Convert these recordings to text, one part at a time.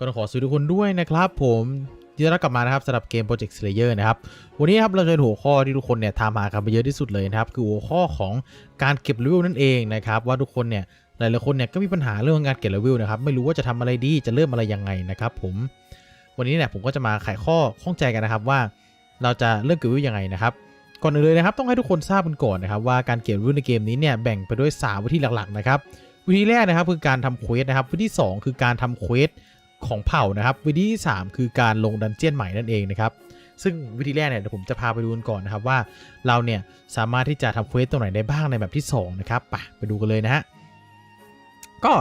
ก็ต้องขอสวัสดีทุกคนด้วยนะครับผมยินดีรับกลับมานะครับสำหรับเกม Project Slayer นะครับ วันนี้ครับเราจะเป็นหัวข้อที่ทุกคนเนี่ยถามหากันไปเยอะที่สุดเลยนะครับ คือหัวข้อของการเก็บเลเวลนั่นเองนะครับว่าทุกคนเนี่ยหลายๆคนเนี่ยก็มีปัญหาเรื่องการเก็บเลเวลนะครับไม่รู้ว่าจะทำอะไรดีจะเริ่มอะไรยังไงนะครับผมวันนี้เนี่ยผมก็จะมาไขข้อข้องใจกันนะครับว่า เราจะเริ่มเก็บเลเวลยังไงนะครับก่อนอื่นเลยนะครับต้องให้ทุกคนทราบกันก่อนนะครับว่าการเก็บเลเวลในเกมนี้เนี่ยแบ่งไปด้วย 3 วิธีหลักๆนะครับวิธีแรกนะครับคือการทำเควสนะครับวิธีสองคือการทำเควส ของเผ่านะครับ วิธีที่สามคือการลงดันเจียนใหม่นั่นเองนะครับ ซึ่งวิธีแรกเนี่ยเดี๋ยวผมจะพาไปดูกันก่อนนะครับว่าเราเนี่ยสามารถที่จะทำเควสตรงไหนได้บ้างในแบบที่สองนะครับไปไปดูกันเลยนะฮะก็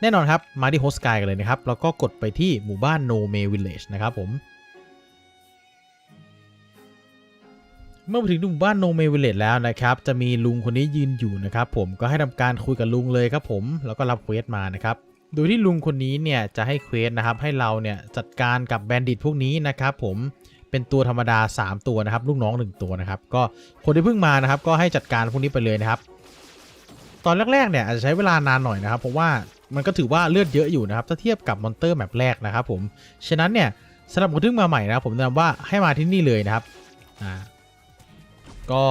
แน่นอนครับ มาที่โฮสกายกันเลยนะครับ แล้วก็กดไปที่หมู่บ้านโนเมวิลเลจนะครับผม เมื่อมาถึงหมู่บ้านโนเมวิลเลจแล้วนะครับ จะมีลุงคนนี้ยืนอยู่นะครับผมก็ให้ทำการคุยกับลุงเลยครับผม แล้วก็รับเควสมานะครับ โดยที่ลุงคนนี้เนี่ยจะให้เควสนะครับให้เราเนี่ยจัดการกับแบนดิตพวกนี้นะครับผมเป็นตัวธรรมดา 3 ตัวนะครับ ลูกน้อง 1 ตัวนะครับ ก็คนที่เพิ่งมานะครับ ก็ให้จัดการพวกนี้ไปเลยนะครับ ตอนแรกๆเนี่ยอาจจะใช้เวลานานหน่อยนะครับ เพราะว่ามันก็ถือว่าเลือดเยอะอยู่นะครับถ้าเทียบกับมอนเตอร์แมปแรกนะครับ ผมฉะนั้นเนี่ยสำหรับคนที่มาใหม่นะครับ ผมแนะนำว่าให้มาที่นี่เลยนะครับอ่าก็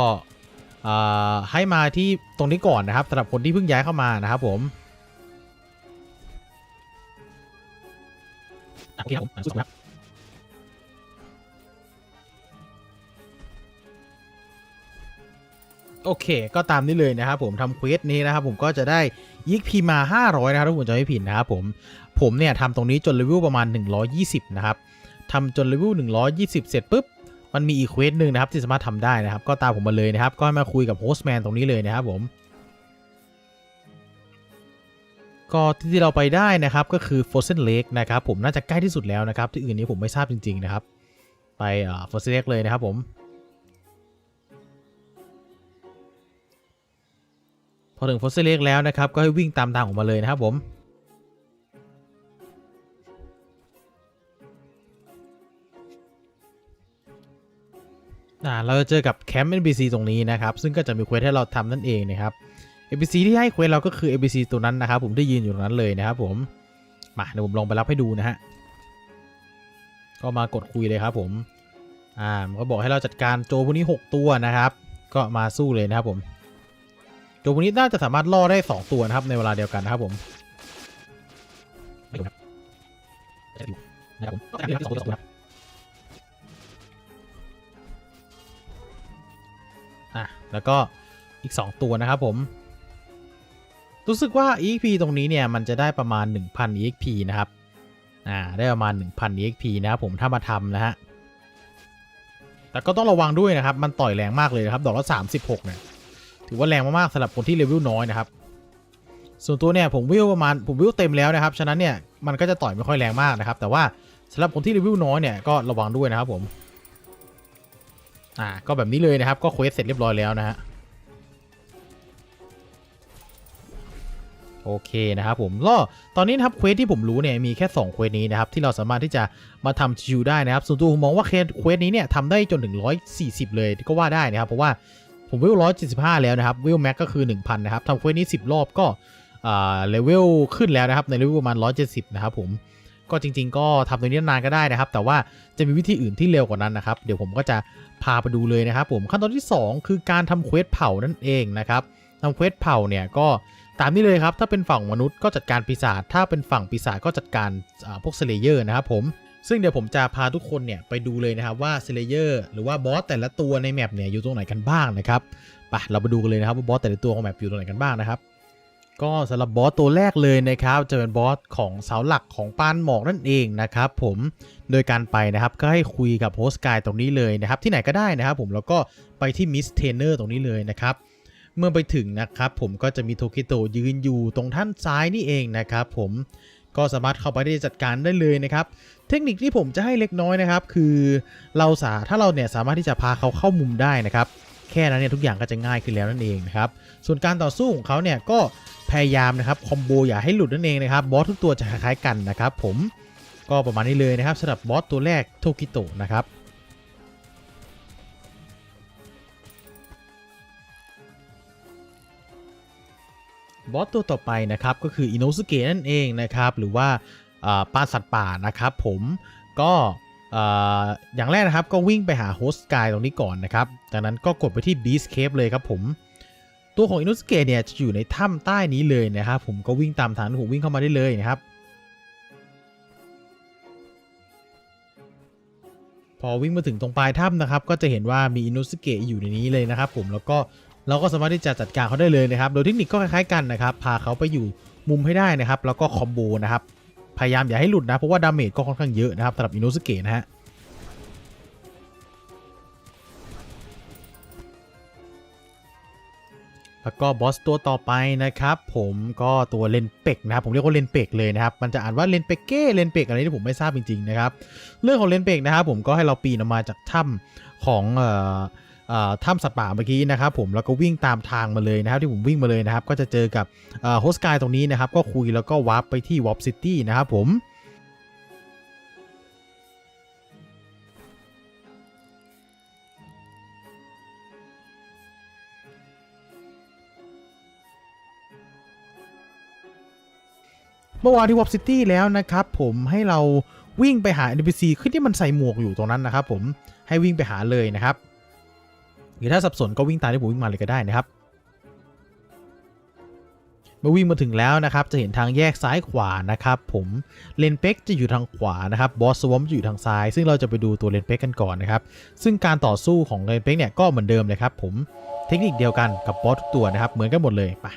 อ่าให้มาที่ตรงนี้ก่อนนะครับสำหรับคนที่เพิ่งย้ายเข้ามานะครับผม โอเคครับผมสู้ครับโอเค ก็ตามนี้เลยนะครับผมทำเควสนี้นะครับผมก็จะได้ยิกพีมา 500 นะครับถ้าผมจะไม่ผิดนะครับผม ผมเนี่ยทำตรงนี้จนเลเวลประมาณ 120 นะครับทำจนเลเวล120 เสร็จปุ๊บ มันมีอีกเควสหนึ่งนะครับที่สามารถทำได้นะครับ ก็ตามผมมาเลยนะครับ ก็ให้มาคุยกับโฮสต์แมนตรงนี้เลยนะครับผม ก็ที่เราไปได้นะครับก็คือ Frozen Lake นะครับผมน่าจะใกล้ที่สุดแล้วนะครับ ที่อื่นนี้ผมไม่ทราบจริง ๆ นะครับ ไปเอ่อ Frozen Lake เลยนะครับผมพอถึง Frozen Lake แล้วนะครับ ก็ให้วิ่งตามทางออกมาเลยนะครับผมอ่าเราจะเจอกับแคมป์ NPC ตรงนี้นะครับ ซึ่งก็จะมีเควสให้เราทำนั่นเองนะครับ NPC ที่ให้เควสเราก็คือ NPC ตัวนั้นนะครับผมได้ยืนอยู่ตรงนั้นเลยนะครับผม มาเดี๋ยวผมลองไปรับให้ดูนะฮะ ก็มากดคุยเลยครับผม อ่า มันก็บอกให้เราจัดการโจพวกนี้ 6 ตัวนะครับ ก็มาสู้เลยนะครับผม โจพวกนี้น่าจะสามารถล่อได้ 2 ตัวนะครับในเวลาเดียวกันนะครับผมนะครับผมก็จะมีสองตัวสองตัวครับอะแล้วก็อีก 2 ตัวนะครับผม รู้สึกว่า EXP ตรงนี้เนี่ยมันจะได้ประมาณ 1,000 EXP นะครับ อ่า ได้ประมาณ 1,000 EXP นะครับผมถ้ามาทำนะฮะ แต่ก็ต้องระวังด้วยนะครับ มันต่อยแรงมากเลยนะครับ ดอกละ36 เนี่ย ถือว่าแรงมากๆสำหรับคนที่เลเวลน้อยนะครับ ส่วนตัวเนี่ยผมวิวประมาณผมวิวเต็มแล้วนะครับ ฉะนั้นเนี่ยมันก็จะต่อยไม่ค่อยแรงมากนะครับ แต่ว่าสำหรับคนที่เลเวลน้อยเนี่ยก็ระวังด้วยนะครับผม อ่า ก็แบบนี้เลยนะครับ ก็เควสเสร็จเรียบร้อยแล้วนะฮะ โอเคนะครับผมก็ตอนนี้นะครับเควสที่ผมรู้เนี่ยมีแค่2เควสนี้นะครับที่เราสามารถที่จะมาทำชิวได้นะครับส่วนตัวผมมองว่าเควสนี้เนี่ยทำได้จนถึง 140 เลยก็ว่าได้นะครับเพราะว่าผมวิว175 แล้วนะครับวิวแม็กก็คือ 1000 นะครับทำเควสนี้ 10 รอบก็อ่าเลเวลขึ้นแล้วนะครับในเลเวลประมาณ 170 นะครับผมก็จริง ๆ ก็ทำตรงนี้นานก็ได้นะครับ แต่ว่าจะมีวิธีอื่นที่เร็วกว่านั้นนะครับ เดี๋ยวผมก็จะพาไปดูเลยนะครับผมขั้นตอนที่ 2 คือการทำเควสเผานั่นเองนะครับทำเควสเผาเนี่ยก็ ตามนี้เลยครับ ถ้าเป็นฝั่งมนุษย์ก็จัดการปีศาจ ถ้าเป็นฝั่งปีศาจก็จัดการพวกสเลเยอร์นะครับผม ซึ่งเดี๋ยวผมจะพาทุกคนเนี่ยไปดูเลยนะครับว่าสเลเยอร์หรือว่าบอสแต่ละตัวในแมปเนี่ยอยู่ตรงไหนกันบ้างนะครับ ไปเราไปดูกันเลยนะครับว่าบอสแต่ละตัวของแมปอยู่ตรงไหนกันบ้างนะครับ ก็สำหรับบอสตัวแรกเลยนะครับจะเป็นบอสของเสาหลักของปานหมอกนั่นเองนะครับผม โดยการไปนะครับก็ให้คุยกับโฮสต์กายตรงนี้เลยนะครับที่ไหนก็ได้นะครับผมแล้วก็ไปที่มิสเทนเนอร์ตรงนี้เลยนะครับ เมื่อไปถึงนะครับผมก็จะมีโทคิโตยืนอยู่ตรงท่านซ้ายนี่เองนะครับผมก็สามารถเข้าไปได้จัดการได้เลยนะครับ เทคนิคที่ผมจะให้เล็กน้อยนะครับ คือเราสาถ้าเราเนี่ยสามารถที่จะพาเขาเข้ามุมได้นะครับ แค่นั้นเนี่ยทุกอย่างก็จะง่ายขึ้นแล้วนั่นเองนะครับ ส่วนการต่อสู้ของเขาเนี่ยก็พยายามนะครับคอมโบอย่าให้หลุดนั่นเองนะครับบอสทุกตัวจะคล้ายๆกันนะครับ ผมก็ประมาณนี้เลยนะครับสำหรับบอสตัวแรกโทคิโตะนะครับ บอสตัวต่อไปนะครับก็คืออินโนสุเกะนั่นเองนะครับหรือว่าอ่าปราสัตว์ป่านะครับผมก็อ่าอย่างแรกนะครับก็วิ่งไปหาโฮสต์กายตรงนี้ก่อนนะครับจากนั้นก็กดไปที่ Beast Cave เลยครับผมตัวของอินุสเกะเนี่ยจะอยู่ในถ้ำใต้นี้เลยนะครับผมก็วิ่งตามทางผมวิ่งเข้ามาได้เลยนะครับ พอวิ่งมาถึงตรงปลายถ้ำนะครับ ก็จะเห็นว่ามีอินุสเกะอยู่ในนี้เลยนะครับผมแล้วก็ เราก็สามารถที่จะจัดการเขาได้เลยนะครับ โดยเทคนิคก็คล้ายๆกันนะครับ พาเขาไปอยู่มุมให้ได้นะครับ แล้วก็คอมโบนะครับ พยายามอย่าให้หลุดนะ เพราะว่าดาเมจก็ค่อนข้างเยอะนะครับสำหรับอินุสเกะนะฮะ แล้วก็บอสตัวต่อไปนะครับผมก็ตัวเลนเป็กนะครับ ผมเรียกว่าเลนเป็กเลยนะครับ มันจะอ่านว่าเลนเป็กเก้เลนเป็กอะไรที่ผมไม่ทราบจริงๆนะครับ เรื่องของเลนเป็กนะครับผมก็ให้เราปีนออกมาจากถ้ำของเอ่อ ถ้ำสัตว์ป่าเมื่อกี้นะครับผมแล้วก็วิ่งตามทางมาเลยนะครับที่ผมวิ่งมาเลยนะครับ ก็จะเจอกับโฮสกายตรงนี้นะครับ ก็คุยแล้วก็วาร์ปไปที่วอ p ซิตี้นะครับผมเมื่อวานที่วอ p ซิตี้แล้วนะครับผมให้เราวิ่งไปหา NPC ขึ้นที่มันใส่หมวกอยู่ตรงนั้นนะครับผมให้วิ่งไปหาเลยนะครับ หรือถ้าสับสนก็วิ่งตามที่ผมวิ่งมาเลยก็ได้นะครับเมื่อวิ่งมาถึงแล้วนะครับ จะเห็นทางแยกซ้ายขวานะครับผมเลนเป็กจะอยู่ทางขวานะครับบอสสวอมจะอยู่ทางซ้าย ซึ่งเราจะไปดูตัวเลนเป็กกันก่อนนะครับ ซึ่งการต่อสู้ของเลนเป็กเนี่ยก็เหมือนเดิมเลยครับผมเทคนิคเดียวกันกับบอสทุกตัวนะครับ เหมือนกันหมดเลยไป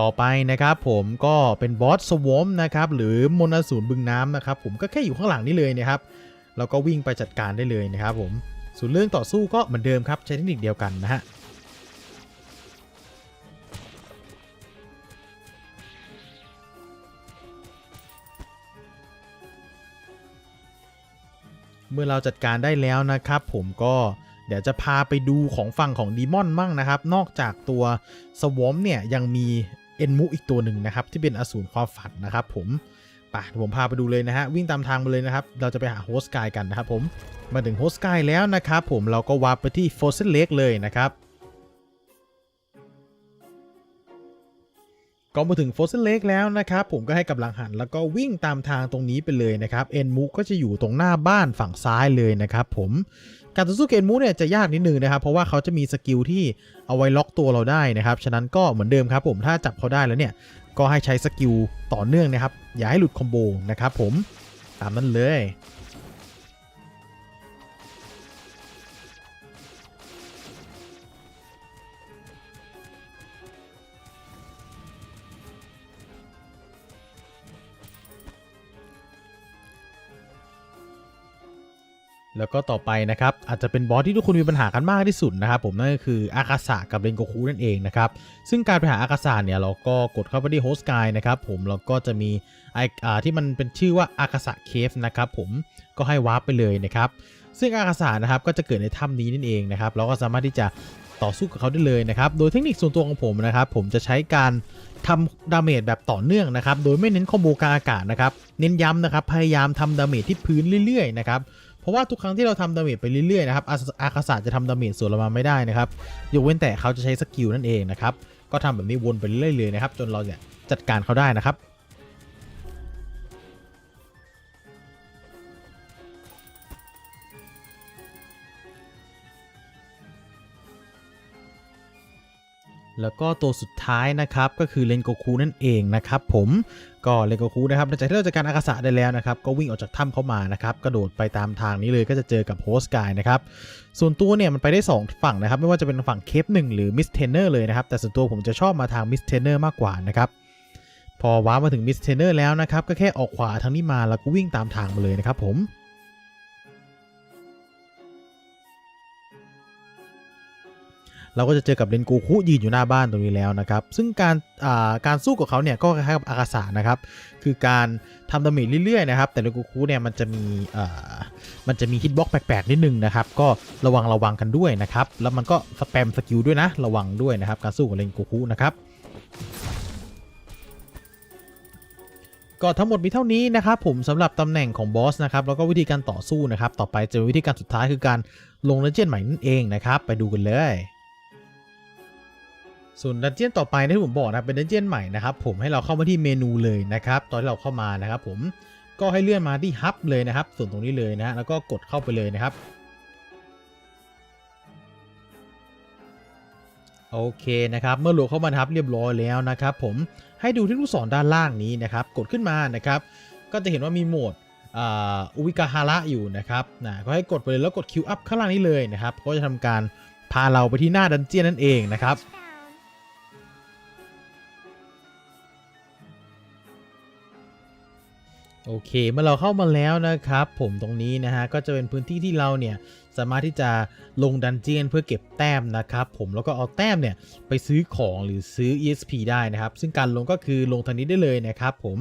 ต่อไปนะครับผมก็เป็นบอสสวอมนะครับหรือมนอสูรบึงน้ำนะครับผมก็แค่อยู่ข้างหลังนี่เลยนะครับแล้วก็วิ่งไปจัดการได้เลยนะครับผมส่วนเรื่องต่อสู้ก็เหมือนเดิมครับใช้เทคนิคเดียวกันนะฮะเมื่อเราจัดการได้แล้วนะครับ ผมก็เดี๋ยวจะพาไปดูของฝั่งของดีมอนมั่งนะครับ นอกจากตัวสวอมเนี่ยยังมี เอ็นมุอีกตัวหนึ่งนะครับ ที่เป็นอสูรความฝันนะครับผมไปเดี๋ยวผมพาไปดูเลยนะฮะ วิ่งตามทางมาเลยนะครับ เราจะไปหาโฮสกายกันนะครับผมมาถึงโฮสกายแล้วนะครับผมเราก็วาร์ปไปที่โฟเซนเลกเลยนะครับก็มาถึงโฟสเซนเลกแล้วนะครับผมก็ให้กำลังหันแล้วก็วิ่งตามทางตรงนี้ไปเลยนะครับเอ็นมูก็จะอยู่ตรงหน้าบ้านฝั่งซ้ายเลยนะครับผม การต่อสู้เกนมูเนี่ยจะยากนิดนึงนะครับ เพราะว่าเขาจะมีสกิลที่เอาไว้ล็อกตัวเราได้นะครับ ฉะนั้นก็เหมือนเดิมครับผมถ้าจับเขาได้แล้วเนี่ย ก็ให้ใช้สกิลต่อเนื่องนะครับ อย่าให้หลุดคอมโบนะครับผมตามนั้นเลย แล้วก็ต่อไปนะครับอาจจะเป็นบอสที่ทุกคนมีปัญหากันมากที่สุดนะครับผมนั่นก็คืออากาศะกับเรนโกคุนั่นเองนะครับซึ่งการไปหาอากาศะเนี่ยเราก็กดเข้าไปที่โฮสกายนะครับผมแล้วก็จะมีไออ่าที่มันเป็นชื่อว่าอากาศะเคฟนะครับผมก็ให้วาร์ปไปเลยนะครับซึ่งอากาศะนะครับก็จะเกิดในถ้ำนี้นั่นเองนะครับเราก็สามารถที่จะต่อสู้กับเขาได้เลยนะครับโดยเทคนิคส่วนตัวของผมนะครับผมจะใช้การทำดาเมจแบบต่อเนื่องนะครับโดยไม่เน้นคอมโบกลางอากาศนะครับเน้นย้ำนะครับพยายามทำดาเมจที่พื้นเรื่อยๆนะครับ ราะว่าทุกครั้งที่เราทำดาเมจไปเรื่อยๆนะครับอาคาศาจะทำดาเมจส่วนเรามาไม่ได้นะครับยกเว้นแต่เขาจะใช้สกิลนั่นเองนะครับก็ทำแบบนี้วนไปเรื่อยๆนะครับจนเราเนี่ยจัดการเขาได้นะครับ แล้วก็ตัวสุดท้ายนะครับก็คือเลนโกคูนั่นเองนะครับผมก็เลนโกคูนะครับหลังจากที่เราจัดการอากาศะได้แล้วนะครับก็วิ่งออกจากถ้ำเข้ามานะครับกระโดดไปตามทางนี้เลยก็จะเจอกับโฮสกายนะครับส่วนตัวเนี่ยมันไปได้ 2 ฝั่งนะครับไม่ว่าจะเป็นฝั่งเคปหนึ่งหรือมิสเทนเนอร์เลยนะครับแต่ส่วนตัวผมจะชอบมาทางมิสเทนเนอร์มากกว่านะครับพอว้ามาถึงมิสเทนเนอร์แล้วนะครับก็แค่ออกขวาทางนี้มาแล้วก็วิ่งตามทางมาเลยนะครับผม เราก็จะเจอกับเรนกูคุยืนอยู่หน้าบ้านตรงนี้แล้วนะครับ ซึ่งการการสู้กับเขาเนี่ยก็คล้ายๆกับอากาศานะครับ คือการทำดาเมจเรื่อยๆนะครับ แต่เรนกูคุเนี่ยมันจะมีมันจะมีฮิตบ็อกแปลกๆนิดนึงนะครับ ก็ระวังระวังกันด้วยนะครับ แล้วมันก็สแปมสกิลด้วยนะ ระวังด้วยนะครับ การสู้กับเรนกูคุนะครับก็ทั้งหมดมีเท่านี้นะครับผมสำหรับตำแหน่งของบอสนะครับแล้วก็วิธีการต่อสู้นะครับ ต่อไปจะเป็นวิธีการสุดท้ายคือการลงเลเจนด์ใหม่นั่นเองนะครับ ไปดูกันเลย ส่วนดันเจียนต่อไปนะที่ผมบอกนะเป็นดันเจียนใหม่นะครับผมให้เราเข้ามาที่เมนูเลยนะครับตอนที่เราเข้ามานะครับผมก็ให้เลื่อนมาที่ฮับเลยนะครับ ส่วนตรงนี้เลยนะแล้วก็กดเข้าไปเลยนะครับโอเคนะครับเมื่อโหลดเข้ามานะครับเรียบร้อยแล้วนะครับผมให้ดูที่ลูกศรด้านล่างนี้นะครับ กดขึ้นมานะครับ ก็จะเห็นว่ามีโหมดอุวิกาฮาระอยู่นะครับนะก็ให้กดไปเลยแล้วกดคิวอัพข้างล่างนี้เลยนะครับก็จะทำการพาเราไปที่หน้าดันเจียนนั่นเองนะครับ โอเค เมื่อเราเข้ามาแล้วนะครับ ผมตรงนี้นะฮะ ก็จะเป็นพื้นที่ที่เราเนี่ยสามารถที่จะลงดันเจียนเพื่อเก็บแต้มนะครับผมแล้วก็เอาแต้มเนี่ยไปซื้อของหรือซื้อ EXP ได้นะครับ ซึ่งการลงก็คือลงทางนี้ได้เลยนะครับผม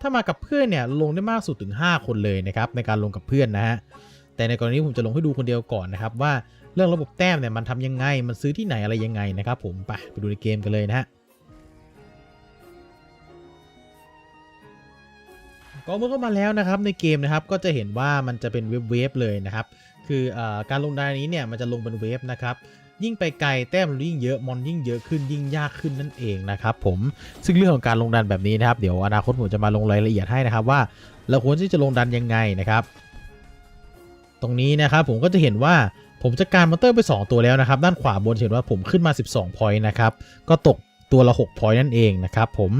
ถ้ามากับเพื่อนเนี่ยลงได้มากสุดถึง 5 คนเลยนะครับในการลงกับเพื่อนนะฮะแต่ในกรณีผมจะลงให้ดูคนเดียวก่อนนะครับว่าเรื่องระบบแต้มเนี่ยมันทำยังไงมันซื้อที่ไหนอะไรยังไงนะครับผมไปไปดูในเกมกันเลยนะฮะ ก็เมื่อเข้ามาแล้วนะครับในเกมนะครับก็จะเห็นว่ามันจะเป็นเวฟเวฟเลยนะครับคืออการลงดานนี้เนี่ยมันจะลงเป็นเวฟนะครับยิ่งไปไกลแต้มยิ่งเยอะมอนยิ่งเยอะขึ้นยิ่งยากขึ้นนั่นเองนะครับผมซึ่งเรื่องของการลงดันแบบนี้นะครับเดี๋ยวอนาคตผมจะมาลงรายละเอียดให้นะครับว่า เราควรที่จะลงดันยังไงนะครับ ตรงนี้นะครับผมก็จะเห็นว่าผมจะการมอนเตอร์ไป 2 ตัวแล้วนะครับ ด้านขวาบนเห็นว่าผมขึ้นมา 12พอยต์นะครับก็ตกตัวละ6พอยต์นั่นเองนะครับผม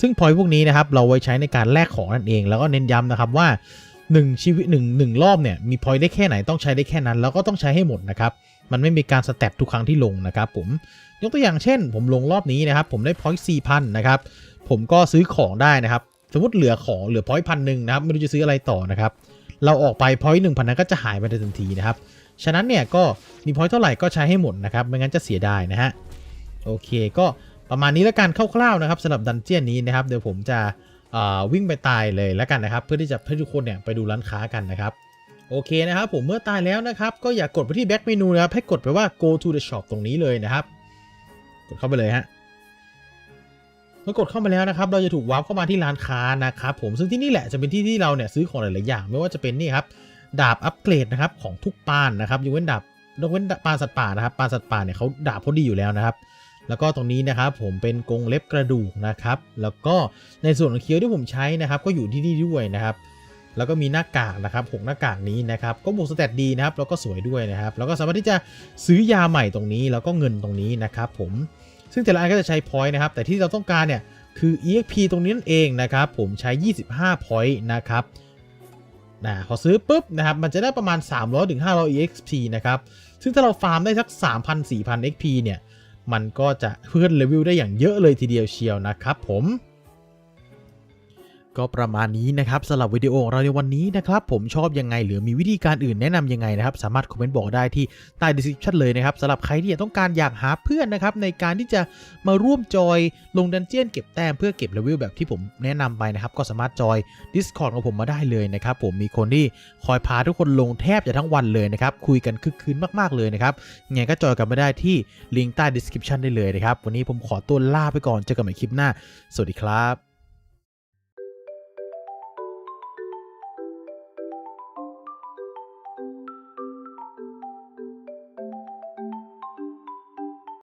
ซึ่งพอยพวกนี้นะครับเราไว้ใช้ในการแลกของนั่นเอง แล้วก็เน้นย้ำนะครับว่า 1 ชีวิต1 1รอบเนี่ยมีพอยได้แค่ไหนต้องใช้ได้แค่นั้น แล้วก็ต้องใช้ให้หมดนะครับมันไม่มีการสแตททุกครั้งที่ลงนะครับผมยกตัวอย่างเช่น ผมลงรอบนี้นะครับผมได้พอยต์สี่พันนะครับผมก็ซื้อของได้นะครับสมมติเหลือของเหลือพอยต์พันหนึ่งนะครับไม่รู้จะซื้ออะไรต่อนะครับเราออกไปพอยต์หนึ่งพันนั้นก็จะหายไปทันทีนะครับฉะนั้นเนี่ยก็มีพอยต์เท่าไหร่ก็ใช้ให้หมดนะครับไม่งั้นจะเสียดายนะฮะโอเคก็ ประมาณนี้แล้วกันคร่าวๆนะครับสำหรับดันเจียนนี้นะครับ เดี๋ยวผมจะวิ่งไปตายเลยแล้วกันนะครับ เพื่อที่จะให้ทุกคนเนี่ยไปดูร้านค้ากันนะครับโอเคนะครับผมเมื่อตายแล้วนะครับก็อย่ากกดไปที่แบ็กเมนูนะครับให้กดไปว่า go to the shop ตรงนี้เลยนะครับ กดเข้าไปเลยฮะเมื่อกดเข้ามาแล้วนะครับ เราจะถูกวาร์ปเข้ามาที่ร้านค้านะครับผมซึ่งที่นี่แหละจะเป็นที่ที่เราเนี่ยซื้อของหลาย ๆ อย่าง ไม่ว่าจะเป็นนี่ครับดาบอัปเกรดนะครับของทุกปานนะครับยกเว้นดาบยกเว้นปานสัตว์ป่านะครับปานสัตว์ป่าเนี่ยเขาดาบเขาดีอยู่แล้วนะครับ แล้วก็ตรงนี้นะครับผมเป็นกรงเล็บกระดูกนะครับ แล้วก็ในส่วนของเคี้ยวที่ผมใช้นะครับ ก็อยู่ที่นี่ด้วยนะครับ แล้วก็มีหน้ากากนะครับหกหน้ากากนี้นะครับก็บวกสเตตดีนะครับแล้วก็สวยด้วยนะครับ แล้วก็สามารถที่จะซื้อยาใหม่ตรงนี้ แล้วก็เงินตรงนี้นะครับผมซึ่งแต่ละอันก็จะใช้พอยต์นะครับ แต่ที่เราต้องการเนี่ยคือ exp ตรงนี้นั่นเองนะครับ ผมใช้ 25 point นะครับนะพอซื้อปุ๊บนะครับ มันจะได้ประมาณ 300ถึง500 exp นะครับ ซึ่งถ้าเราฟาร์มได้สัก 3,000 4,000 exp เนี่ย มันก็จะเพิ่มเลเวลได้อย่างเยอะเลยทีเดียวเชียวนะครับผม ก็ประมาณนี้นะครับสำหรับวิดีโอของเราในวันนี้นะครับผมชอบยังไงหรือมีวิธีการอื่นแนะนำยังไงนะครับ สามารถคอมเมนต์บอกได้ที่ใต้ description เลยนะครับสำหรับใครที่ต้องการอยากหาเพื่อนนะครับในการที่จะมาร่วมจอยลงดันเจียนเก็บแต้มเพื่อเก็บเลเวลแบบที่ผมแนะนำไปนะครับก็สามารถจอย Discord ของผมมาได้เลยนะครับผมมีคนที่คอยพาทุกคนลงแทบจะทั้งวันเลยนะครับคุยกันคึกคืนมากๆเลยนะครับยังไงก็จอยกันมาได้ที่ลิงก์ใต้ description ได้เลยนะครับวันนี้ผมขอตัวลาไปก่อนเจอกันใหม่คลิปหน้า สวัสดีครับ